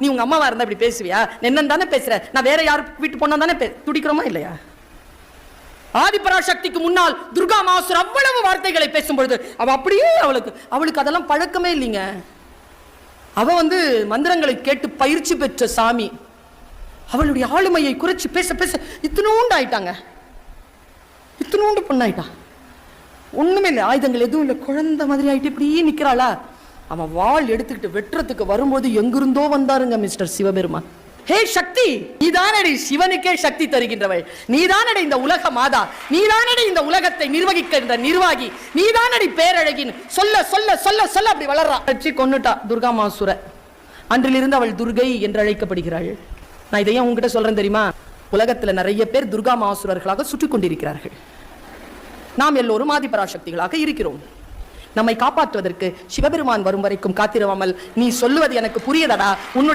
நீ உங்க அம்மாவா இருந்தா இப்படி பேசுவியா? என்னன்னு தானே பேசுற நான் வேற யாரு வீட்டு பொண்ணா தானே துடிக்கிறோமா இல்லையா? ஆதிபராசக்திக்கு முன்னால் துர்கா மாசுர் அவ்வளவு வார்த்தைகளை பேசும்பொழுது அவ அப்படியே அவளுக்கு அவளுக்கு அதெல்லாம் பழக்கமே இல்லைங்க. அவ வந்து மந்திரங்களை கேட்டு பயிற்சி பெற்ற சாமி. அவளுடைய ஆளுமையை குறைச்சு பேச பேச இத்தனோண்டு ஆயிட்டாங்க. இத்தினூண்டு பொண்ணாயிட்டா. ஒண்ணுமே இல்லை ஆயுதங்கள் எதுவும் இல்லை. குழந்தை மாதிரி ஆயிட்டு இப்படியே நிக்கிறாளா? அவன் வாள் எடுத்துக்கிட்டு வெட்டுறதுக்கு வரும்போது எங்கிருந்தோ வந்தாருங்க மிஸ்டர் சிவபெருமான். ஹே சக்தி! நீதானடி சிவனுக்கே சக்தி தருகின்றவள். நீதானடி இந்த உலக மாதா. நீதானடி இந்த உலகத்தை நிர்வகிக்கின்ற நிர்வாகி. நீதானடி பேரழகின். சொல்ல சொல்ல சொல்ல சொல்ல அப்படி வளர்றா. வச்சு கொன்னுட்டா துர்கா மாசுர. அன்றிலிருந்து அவள் துர்கை என்று அழைக்கப்படுகிறாள். நான் இதையும் உங்ககிட்ட சொல்றேன் தெரியுமா? உலகத்துல நிறைய பேர் துர்கா மாசுரர்களாக சுற்றி கொண்டிருக்கிறார்கள் நாம் எல்லோரும் ஆதிபராசக்திகளாக இருக்கிறோம். நம்மை காப்பாற்றுவதற்கு சிவபெருமான் வரும் வரைக்கும் காத்திருவாமல் நீ சொல்லுவது எனக்கு புரியதடா. உன்னுடைய